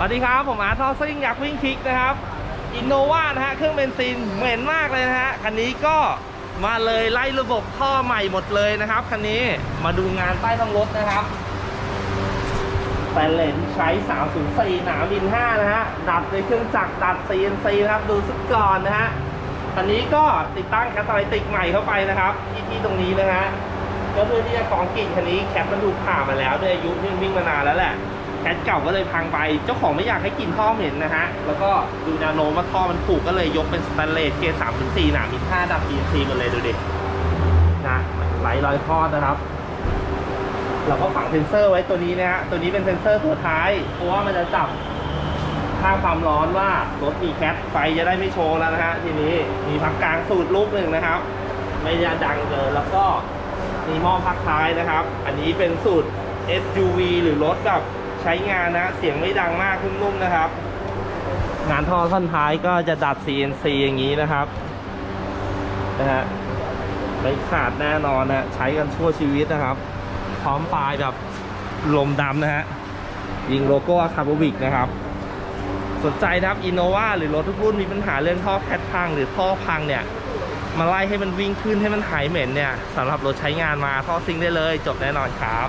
สวัสดีครับ ผมอาร์ทอซิ่งอยากวิ่งคลิกนะครับอินโนวานะฮะเครื่องเบนซินเหม็นมากเลยนะฮะคันนี้ก็มาเลยไล่ระบบท่อใหม่หมดเลยนะครับคันนี้มาดูงานใต้ท้องรถนะครับแตนเลนใช้ 304 หนามิน 5 นะฮะ ดัดในเครื่องจักรดัด CNC นะครับ ดูสักก่อนนะฮะคันนี้ก็ติดตั้งแคตตาลิติกใหม่เข้าไปนะครับ ที่ที่ตรงนี้นะฮะ ก็เพื่อที่จะกองกิ่นคันนี้แคปมันถูกผ่ามาแล้วด้วยอายุที่วิ่งมานานแล้วแหละ แคทเก่าก็เลยพังไป เจ้าของไม่อยากให้กินท่อเหม็นนะฮะ แล้วก็ดูแนวโน้มว่าท่อมันผูกก็เลยยกเป็นสแตนเลสเกรดสามถึงสี่หนามีห้าดับ PNC หมดเลยดูดินะไหลรอยทอดนะครับ เราก็ฝังเซนเซอร์ไว้ตัวนี้นะฮะ ตัวนี้เป็นเซนเซอร์ตัวท้าย เพราะว่ามันจะจับค่าความร้อนว่ารถมีแคทไฟจะได้ไม่โชว์แล้วนะฮะทีนี้มีพักกลางสูตรลูกหนึ่งนะครับ ไม่ได้ดังเกินแล้วก็มีหม้อพักท้ายนะครับ อันนี้เป็นสูตร SUV หรือรถแบบ ช้งานนะ เสียงไม่ดังมากนุ่มๆนะครับ งานท่อท่อนท้ายก็จะดัด CNC อย่างนี้นะครับนะฮะไม่ขาดแน่นอนนะใช้กันชั่วชีวิตนะครับ พร้อมปลายแบบลมดำนะฮะยิงโลโก้คาร์บวิกนะครับ สนใจนะครับอินโนวาหรือรถทุกรุ่นมีปัญหาเรื่องท่อแคทพังหรือท่อพังเนี่ย มาไล่ให้มันวิ่งขึ้นให้มันหายเหม็นเนี่ยสำหรับรถใช้งานมาท่อซิงได้เลย จบแน่นอนครับ